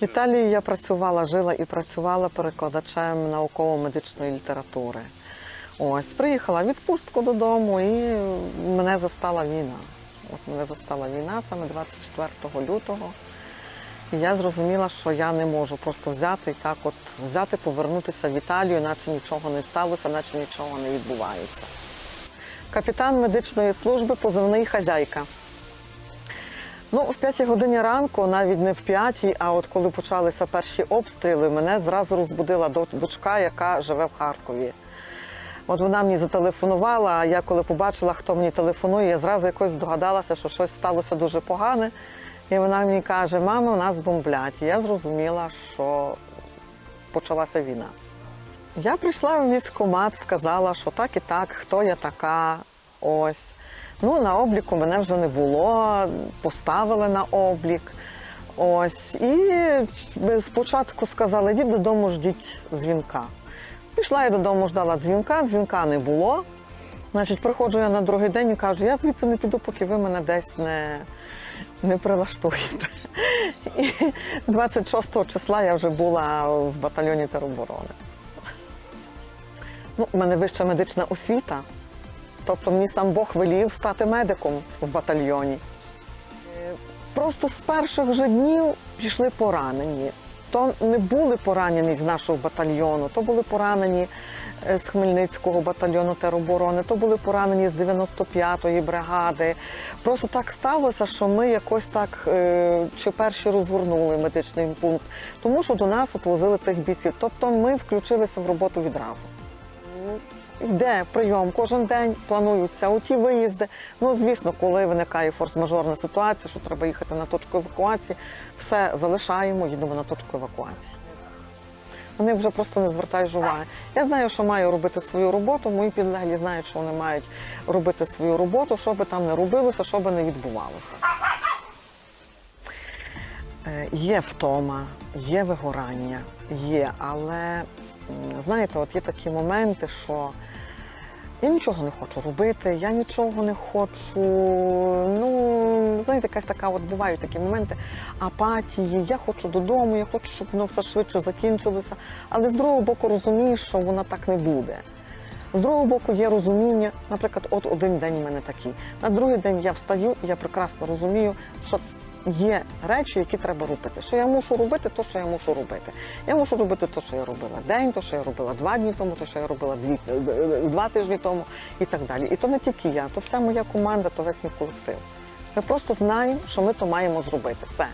В Італії я працювала, жила і працювала перекладачем науково-медичної літератури. Ось, приїхала відпустку додому і мене застала війна. От мене застала війна саме 24 лютого. І я зрозуміла, що я не можу просто взяти і так, от взяти, повернутися в Італію, наче нічого не сталося, наче нічого не відбувається. Капітан медичної служби, позивний хазяйка. Ну, в п'ятій годині ранку, навіть не в п'ятій, а от коли почалися перші обстріли, мене зразу розбудила дочка, яка живе в Харкові. От вона мені зателефонувала, а я коли побачила, хто мені телефонує, я зразу якось здогадалася, що щось сталося дуже погане. І вона мені каже: мама, у нас бомблять. І я зрозуміла, що почалася війна. Я прийшла в військкомат, сказала, що так і так, хто я така. Ось. Ну, на обліку мене вже не було, поставили на облік. Ось. І спочатку сказали, йдіть додому, ждіть дзвінка. Пішла я додому, ждала дзвінка, дзвінка не було. Значить, приходжу я на другий день і кажу, я звідси не піду, поки ви мене десь не, не прилаштуєте. І 26 числа я вже була в батальйоні тероборони. Ну, у мене вища медична освіта. Тобто мені сам Бог велів стати медиком в батальйоні. Е, Просто з перших же днів пішли поранені. То не були поранені з нашого батальйону, то були поранені е, з Хмельницького батальйону тероборони, то були поранені з 95-ї бригади. Просто так сталося, що ми якось так е, чи перші розгорнули медичний пункт, тому що до нас от возили тих бійців. Тобто ми включилися в роботу відразу. Йде прийом кожен день, плануються оті виїзди. Ну, звісно, коли виникає форс-мажорна ситуація, що треба їхати на точку евакуації, все залишаємо, їдемо на точку евакуації. Вони вже просто не звертають уваги. Я знаю, що маю робити свою роботу. Мої підлеглі знають, що вони мають робити свою роботу, що би там не робилося, що би не відбувалося. Е, Є втома, є вигорання, є, але знаєте, от є такі моменти, що я нічого не хочу робити, я нічого не хочу. Ну, знаєте, якась така, от бувають такі моменти апатії. Я хочу додому, я хочу, щоб воно все швидше закінчилося. Але з другого боку розумієш, що воно так не буде. З другого боку, є розуміння, наприклад, от один день у мене такий. На другий день я встаю, і я прекрасно розумію, що є речі, які треба робити. Що я мушу робити, то що я мушу робити. Я мушу робити те, що я робила день, то, що я робила два дні тому, то, що я робила дві, е, е, два тижні тому і так далі. І то не тільки я, то вся моя команда, то весь мій колектив. Ми просто знаємо, що ми то маємо зробити. Все.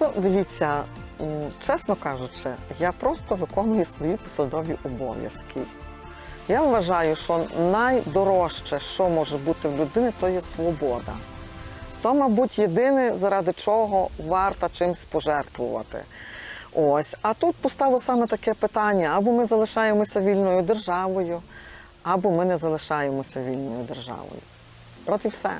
Ну, дивіться, чесно кажучи, я просто виконую свої посадові обов'язки. Я вважаю, що найдорожче, що може бути в людини, то є свобода. То, мабуть, єдине, заради чого варто чимсь пожертвувати. Ось. А тут постало саме таке питання: або ми залишаємося вільною державою, або ми не залишаємося вільною державою. От і все.